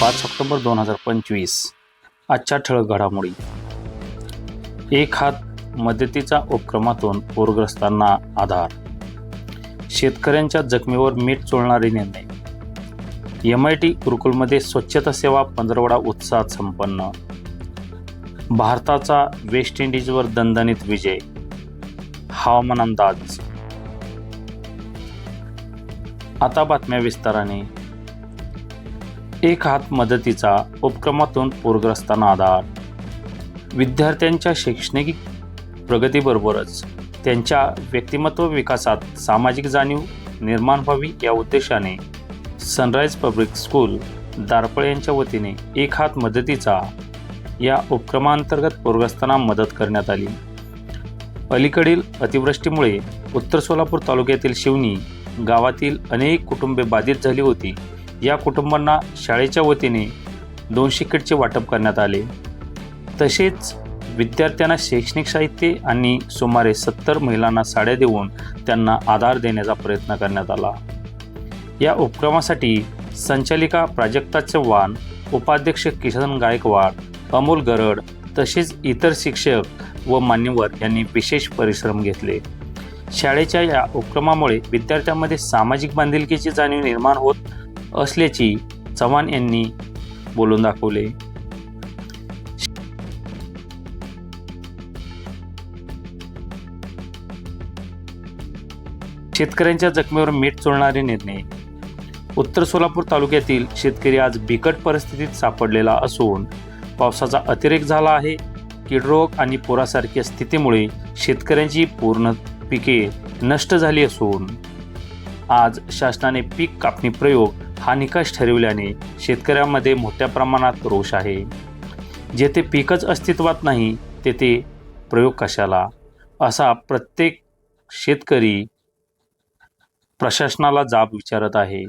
पाच ऑक्टोबर दोन हजार पंचवीस. आजच्या ठळक घडामोडी. एक हात मदतीचा उपक्रमातून पूरग्रस्तांना आधार. शेतकऱ्यांच्या जखमीवर मीठ चोळणारे निर्णय. एम आय टी गुरुकुलमध्ये स्वच्छता सेवा पंधरवडा उत्साहात संपन्न. भारताचा वेस्ट इंडिजवर दणदणीत विजय. हवामान अंदाज. आता बातम्या विस्ताराने. एक हात मदतीचा उपक्रमातून पूरग्रस्तांना आधार. विद्यार्थ्यांच्या शैक्षणिक प्रगतीबरोबरच त्यांच्या व्यक्तिमत्व विकासात सामाजिक जाणीव निर्माण व्हावी या उद्देशाने सनराईज पब्लिक स्कूल दारपळ यांच्या वतीने एक हात मदतीचा या उपक्रमांतर्गत पूरग्रस्तांना मदत करण्यात आली. अलीकडील अतिवृष्टीमुळे उत्तर सोलापूर तालुक्यातील शिवनी गावातील अनेक कुटुंबे बाधित झाली होती. या कुटुंबांना शाळेच्या वतीने दोनशे किटचे वाटप करण्यात आले. तसेच विद्यार्थ्यांना शैक्षणिक साहित्य आणि सुमारे सत्तर महिलांना साड्या देऊन त्यांना आधार देण्याचा प्रयत्न करण्यात आला. या उपक्रमासाठी संचालिका प्राजक्ता चव्हाण उपाध्यक्ष किशन गायकवाड अमोल गरड तसेच इतर शिक्षक व मान्यवर यांनी विशेष परिश्रम घेतले. शाळेच्या या उपक्रमामुळे विद्यार्थ्यांमध्ये सामाजिक बांधिलकीची जाणीव निर्माण होत असल्याची चव्हाण यांनी बोलून दाखवले. शेतकऱ्यांच्या जखमेवर मीठ चोळणारे निर्णय. उत्तर सोलापूर तालुक्यातील शेतकरी आज बिकट परिस्थितीत सापडलेला असून पावसाचा अतिरेक झाला आहे. किडरोग आणि पुरासारख्या स्थितीमुळे शेतकऱ्यांची पूर्ण पिके नष्ट झाली असून आज शासनाने पीक कापणी प्रयोग हा निकष ठरविल्याने शेतकऱ्यांमध्ये मोठ्या प्रमाणात रोष आहे. जेथे पीकच अस्तित्वात नाही तेथे प्रयोग कशाला? असा प्रत्येक शेतकरी प्रशासनाला जाब विचारत आहे.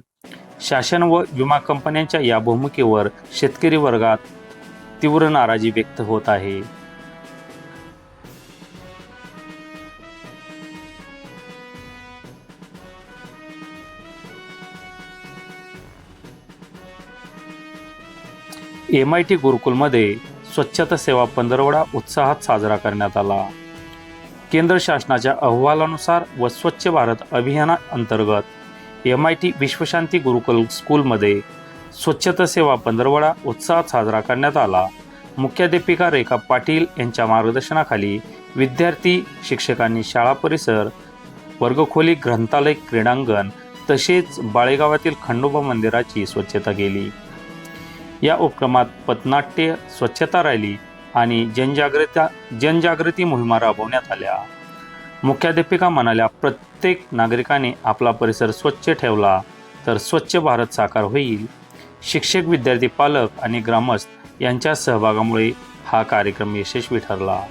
शासन व विमा कंपन्यांच्या या भूमिकेवर शेतकरी वर्गात तीव्र नाराजी व्यक्त होत आहे. एम आय टी गुरुकुलमध्ये स्वच्छता सेवा पंधरवडा उत्साहात साजरा करण्यात आला. केंद्र शासनाच्या अहवालानुसार व स्वच्छ भारत अभियानाअंतर्गत M I T Vishwashanti Gurukul स्कूलमध्ये स्वच्छता सेवा पंधरवडा उत्साहात साजरा करण्यात आला. मुख्याध्यापिका रेखा पाटील यांच्या मार्गदर्शनाखाली विद्यार्थी शिक्षकांनी शाळा परिसर वर्गखोली ग्रंथालय क्रीडांगण तसेच बाळेगावातील खंडोबा मंदिराची स्वच्छता केली. या उपक्रमात पथनाट्य स्वच्छता रॅली आणि जनजागृता जनजागृती मोहिमा राबवण्यात आल्या. मुख्याध्यापिका म्हणाल्या प्रत्येक नागरिकाने आपला परिसर स्वच्छ ठेवला तर स्वच्छ भारत साकार होईल. शिक्षक विद्यार्थी पालक आणि ग्रामस्थ यांच्या सहभागामुळे हा कार्यक्रम यशस्वी ठरला.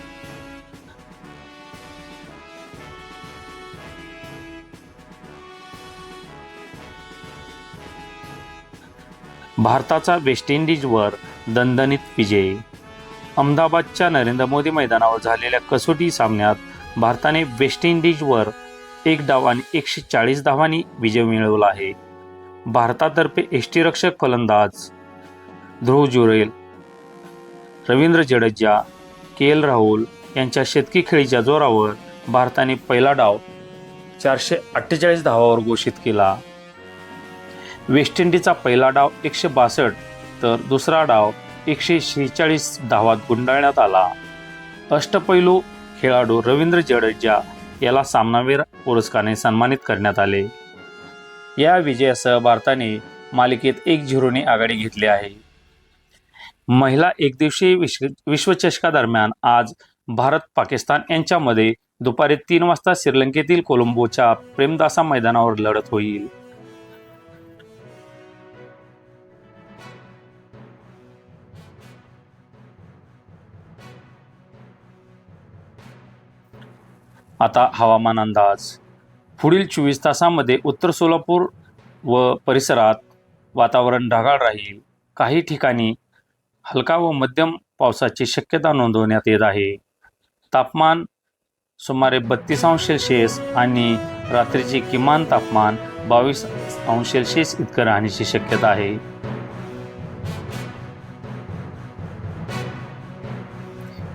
भारताचा वेस्ट इंडिजवर दणदणीत विजय. अहमदाबादच्या नरेंद्र मोदी मैदानावर झालेल्या कसोटी सामन्यात भारताने वेस्ट इंडिजवर एक डाव आणि एकशे चाळीस धावांनी विजय मिळवला आहे. भारतातर्फे यष्टीरक्षक फलंदाज ध्रुव जुरेल रवींद्र जडेजा के एल राहुल यांच्या शतकी खेळीच्या जोरावर भारताने पहिला डाव चारशे अठ्ठेचाळीस धावावर घोषित केला. वेस्ट इंडिजचा पहिला डाव एकशे बासष्ट तर दुसरा डाव एकशे शेहेचाळीस धावात गुंडाळण्यात आला. अष्टपैलू खेळाडू रवींद्र जडेजा याला सामनावीर पुरस्काराने सन्मानित करण्यात आले. या विजयासह भारताने मालिकेत एक झिरोने आघाडी घेतली आहे. महिला एकदिवसीय विश्व विश्वचषकादरम्यान आज भारत पाकिस्तान यांच्यामध्ये दुपारी तीन वाजता श्रीलंकेतील कोलंबोच्या प्रेमदासा मैदानावर लढत होईल. आता हवामान अंदाज. पुढील चोवीस तासामध्ये उत्तर सोलापूर व परिसरात वातावरण ढगाळ राहील. काही ठिकाणी हलका व मध्यम पावसाची शक्यता नोंदवण्यात येत आहे. तापमान सुमारे बत्तीस अंश सेल्सिअस आणि रात्रीचे किमान तापमान बावीस अंश सेल्सिअस इतकं राहण्याची शक्यता आहे.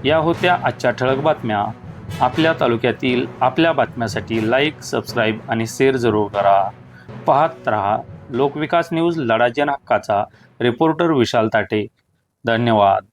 या होत्या आजच्या ठळक बातम्या. आपल्या तालुक्यातील आपल्या बातम्यासाठी लाईक सबस्क्राईब आणि शेअर जरूर करा. पाहत रहा लोकविकास न्यूज लढाजन हक्काचा रिपोर्टर विशाल ताटे. धन्यवाद.